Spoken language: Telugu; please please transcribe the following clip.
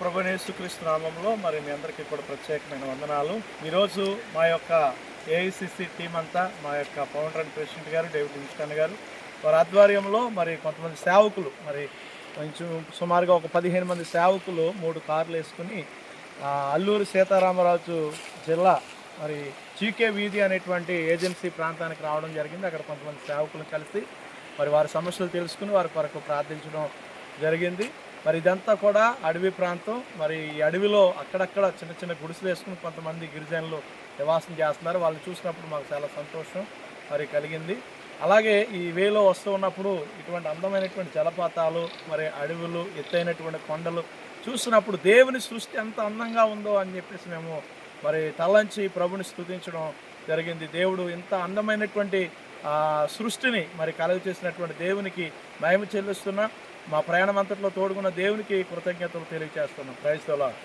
ప్రభునేశ్వకృష్ణ నామంలో మరి మీ అందరికీ కూడా ప్రత్యేకమైన వందనాలు. ఈరోజు మా యొక్క ఏఐసిసి టీం అంతా మా యొక్క ఫౌండర్ అండ్ ప్రెసిడెంట్ గారు డేవిడ్ ఇన్స్టాన్ గారు వారి ఆధ్వర్యంలో మరి కొంతమంది సేవకులు మరి కొంచెం సుమారుగా ఒక పదిహేను మంది సేవకులు మూడు కార్లు వేసుకుని అల్లూరు సీతారామరాజు జిల్లా మరి చీకే వీధి అనేటువంటి ఏజెన్సీ ప్రాంతానికి రావడం జరిగింది. అక్కడ కొంతమంది సేవకులు కలిసి మరి వారి సమస్యలు తెలుసుకుని వారి కొరకు ప్రార్థించడం జరిగింది. మరి ఇదంతా కూడా అడవి ప్రాంతం. మరి ఈ అడవిలో అక్కడక్కడ చిన్న చిన్న గుడిసెలు వేసుకుని కొంతమంది గిరిజనులు నివాసం చేస్తున్నారు. వాళ్ళని చూసినప్పుడు మాకు చాలా సంతోషం మరి కలిగింది. అలాగే ఈ వేలో వస్తూ ఉన్నప్పుడు ఇటువంటి అందమైనటువంటి జలపాతాలు మరి అడవులు ఎత్తైనటువంటి కొండలు చూసినప్పుడు దేవుని సృష్టి ఎంత అందంగా ఉందో అని చెప్పేసి మేము మరి తలంచి ప్రభుని స్తుతించడం జరిగింది. దేవుడు ఇంత అందమైనటువంటి సృష్టిని మరి కలుగ చేసినటువంటి దేవునికి మహిమ చెల్లిస్తున్నా మా ప్రయాణం అంతట్లో తోడుకున్న దేవునికి కృతజ్ఞతలు తెలియజేస్తున్నాం క్రైస్తవుల